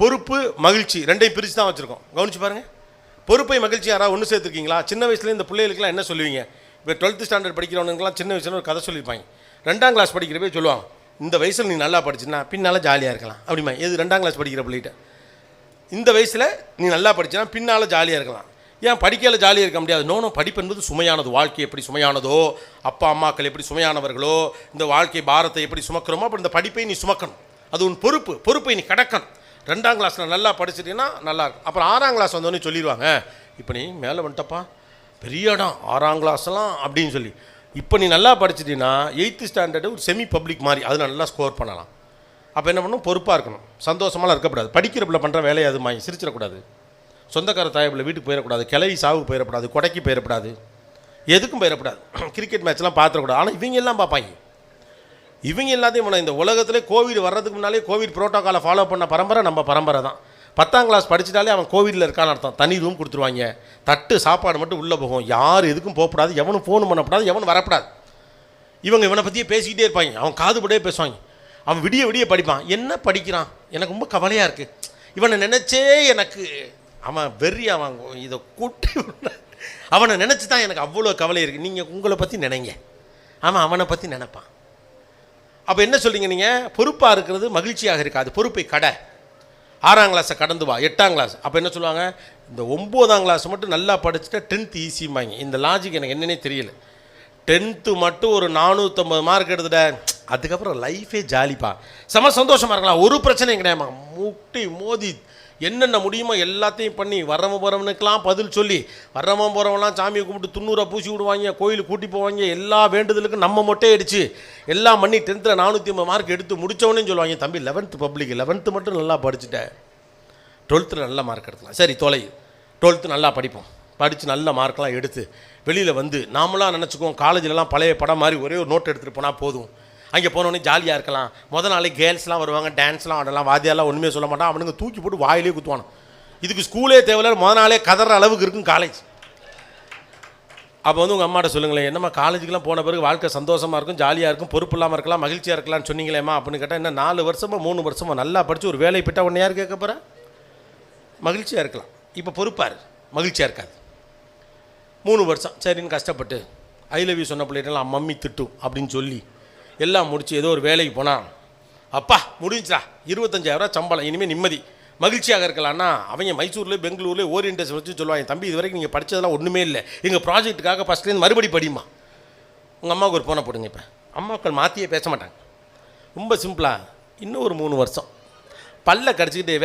பொறுப்பு மகிழ்ச்சி ரெண்டையும் பிரித்து தான் வச்சுருக்கோம். கவனிச்சு பாருங்க. பொறுப்பை மகிழ்ச்சி யாராவது ஒன்று சேர்த்துருக்கீங்களா? சின்ன வயசுல இந்த பிள்ளைகளுக்குலாம் என்ன சொல்லுவீங்க? இப்போ டுவெல்த்து ஸ்டாண்டர்ட் படிக்கிறவனுக்குலாம் சின்ன வயசுல ஒரு கதை சொல்லியிருப்பாங்க. ரெண்டாம் கிளாஸ் படிக்கிறப்பே சொல்லுவாங்க இந்த வயசில் நீ நல்லா படிச்சுன்னா பின்னால் ஜாலியாக இருக்கலாம். அப்படிமா எது ரெண்டாம் கிளாஸ் படிக்கிற பிள்ளைகிட்ட? இந்த வயசில் நீ நல்லா படிச்சுனா பின்னால் ஜாலியாக இருக்கலாம். ஏன் படிக்கல ஜாலியாக இருக்க முடியாது? நோனோ படிப்பு என்பது சுமையானது. வாழ்க்கை எப்படி சுமையானதோ அப்பா அம்மாக்கள் எப்படி சுமையானவர்களோ இந்த வாழ்க்கை பாரத்தை எப்படி சுமக்கிறோமோ அப்படி இந்த படிப்பை நீ சுமக்கணும். அது உன் பொறுப்பு. பொறுப்பை நீ கடக்கணும். ரெண்டாம் கிளாஸில் நல்லா படிச்சிட்டீங்கன்னா நல்லாயிருக்கும். அப்புறம் ஆறாம் கிளாஸ் வந்தோடனே சொல்லிடுவாங்க இப்போ நீ மேலே வந்துட்டப்பா. பெரிய இடம். ஆறாம் கிளாஸ்லாம் அப்படின்னு சொல்லி. இப்போ நீ நல்லா படிச்சிட்டீங்கன்னா எயித்து ஸ்டாண்டர்டு ஒரு செமி பப்ளிக் மாதிரி அது நல்லா ஸ்கோர் பண்ணலாம். அப்போ என்ன பண்ணணும் பொறுப்பாக இருக்கணும். சந்தோஷமாலாம் இருக்கக்கூடாது. படிக்கிற பண்ணுற வேலையை அது மாதிரி சிரிச்சிடக்கூடாது. சொந்தக்கார தாய் பிள்ளை வீட்டுக்கு போயிடக்கூடாது. கிளவி சாவு போயிடக்கூடாது கொடைக்கு போயிடக்கூடாது எதுக்கும் போயிடக்கூடாது கிரிக்கெட் மேட்ச்லாம் பார்த்துடக்கூடாது. ஆனால் இவங்க எல்லாம் பார்ப்பாங்க. இவங்க எல்லாத்தையும் பண்ண இந்த உலகத்திலே கோவிட் வர்றதுக்கு முன்னாலே கோவிட் ப்ரோட்டோக்காலை ஃபாலோ பண்ண பரம்பரை நம்ம பரம்பரை தான். பத்தாம் கிளாஸ் படிச்சிட்டாலே அவன் கோவிடில் இருக்கான்னு அர்த்தம். தனி ரூம் கொடுத்துருவாங்க. தட்டு சாப்பாடு மட்டும் உள்ளே போகும். யார் எதுக்கும் போகக்கூடாது எவனும் ஃபோன் பண்ணக்கூடாது எவனும் வரக்கூடாது இவங்க இவனை பற்றியே பேசிக்கிட்டே இருப்பாங்க. அவன் காதுபடியே பேசுவாங்க. அவன் விடிய விடிய படிப்பான். என்ன படிக்கிறான்? எனக்கு ரொம்ப கவலையாக இருக்குது இவனை நினச்சே எனக்கு அவன் வெறி அவன் இதை கூட்டி அவனை நினச்சி தான் எனக்கு அவ்வளோ கவலை இருக்குது நீங்கள் உங்களை பற்றி நினைங்க. அவன் அவனை பற்றி நினப்பான். அப்போ என்ன சொல்றீங்க நீங்கள் பொறுப்பாக இருக்கிறது மகிழ்ச்சியாக இருக்காது. பொறுப்பை கடை. ஆறாம் கிளாஸை கடந்து வா. எட்டாம் கிளாஸ் அப்போ என்ன சொல்லுவாங்க? இந்த ஒம்போதாம் கிளாஸ் மட்டும் நல்லா படிச்சுட்டா டென்த் ஈஸிம்பாங்க இந்த லாஜிக் எனக்கு என்னன்னே தெரியல. டென்த்து மட்டும் ஒரு நானூற்றம்பது மார்க் எடுத்துட்ட. அதுக்கப்புறம் லைஃபே ஜாலிப்பா. செம சந்தோஷமாக இருக்கலாம். ஒரு பிரச்சனையும் கிடையாது முட்டி மோதி என்னென்ன முடியுமோ எல்லாத்தையும் பண்ணி வர்றவன் போகிறவனுக்கெல்லாம் பதில் சொல்லி வர்றவன் போகிறவன்லாம் சாமியை கும்பிட்டு துண்ணூரை பூசி விடுவாங்க கோயிலுக்கு கூட்டி போவாங்க எல்லா வேண்டுதலுக்கும் நம்ம மொட்டை அடிச்சு எல்லாம் பண்ணி டென்த்தில் நானூற்றி ஐம்பது மார்க் எடுத்து முடித்தவனே சொல்லுவாங்க. தம்பி லெவன்த்து பப்ளிக் லெவன்த்து மட்டும் நல்லா படிச்சுட்டேன் டுவெல்த்தில் நல்ல மார்க் எடுக்கலாம். சரி தொலை. டுவெல்த்து நல்லா படிப்போம். படித்து நல்ல மார்க்லாம் எடுத்து வெளியில் வந்து நாமளாம் நினச்சிக்குவோம் காலேஜிலலாம் பழைய படம் மாதிரி ஒரே ஒரு நோட் எடுத்துகிட்டு போனால் போதும். அங்கே போனோடனே ஜாலியாக இருக்கலாம். முத நாளே கேர்ள்ஸ்லாம் வருவாங்க டான்ஸ்லாம் ஆடலாம் வாத்தியாலாம் ஒன்றுமே சொல்ல மாட்டான். அவனுங்க தூக்கி போட்டு வாயிலே குத்துவானு இதுக்கு ஸ்கூலே தேவையில்ல முத நாளே கதற அளவுக்கு இருக்கும் காலேஜ் அப்போ வந்து உங்கள் அம்மாட்ட சொல்லுங்களேன் என்னம்மா காலேஜுக்குலாம் போன பிறகு வாழ்க்கை சந்தோஷமாக இருக்கும் ஜாலியாக இருக்கும் பொறுப்பு இல்லாமல் இருக்கலாம் மகிழ்ச்சியாக இருக்கலாம்னு சொன்னீங்களேம்மா அப்படின்னு கேட்டால் என்ன நாலு வருஷமோ மூணு வருஷமோ நல்லா படித்து ஒரு வேலை பெற்றா உடனே யார் கேட்க போகிறேன் மகிழ்ச்சியாக இருக்கலாம். இப்போ பொறுப்பார் மகிழ்ச்சியாக இருக்காது. மூணு வருஷம் சரின்னு கஷ்டப்பட்டு ஐ லவ் யூ சொன்ன பிள்ளைகிட்டலாம் மம்மி திட்டும் அப்படின்னு சொல்லி எல்லாம் முடித்து ஏதோ ஒரு வேலைக்கு போனான் அப்பா முடிஞ்சா இருபத்தஞ்சாயிரரூவா சம்பளம். இனிமேல் நிம்மதி. மகிழ்ச்சியாக இருக்கலாம்னா அவங்க மைசூரில் பெங்களூரில் ஓரியன்டேஷன் வச்சு சொல்லுவாங்க தம்பி இது வரைக்கும் நீங்கள் படித்ததெல்லாம் ஒன்றுமே இல்லை. எங்கள் ப்ராஜெக்ட்டுக்காக ஃபஸ்ட்லேருந்து மறுபடி படிமா உங்கள் அம்மாவுக்கு ஒரு ஃபோனை போடுங்க இப்போ. அம்மாக்கள் மாற்றியே பேச மாட்டாங்க. ரொம்ப சிம்பிளாக இன்னும் ஒரு மூணு வருஷம். பல்ல கடிச்சிக்கிட்டே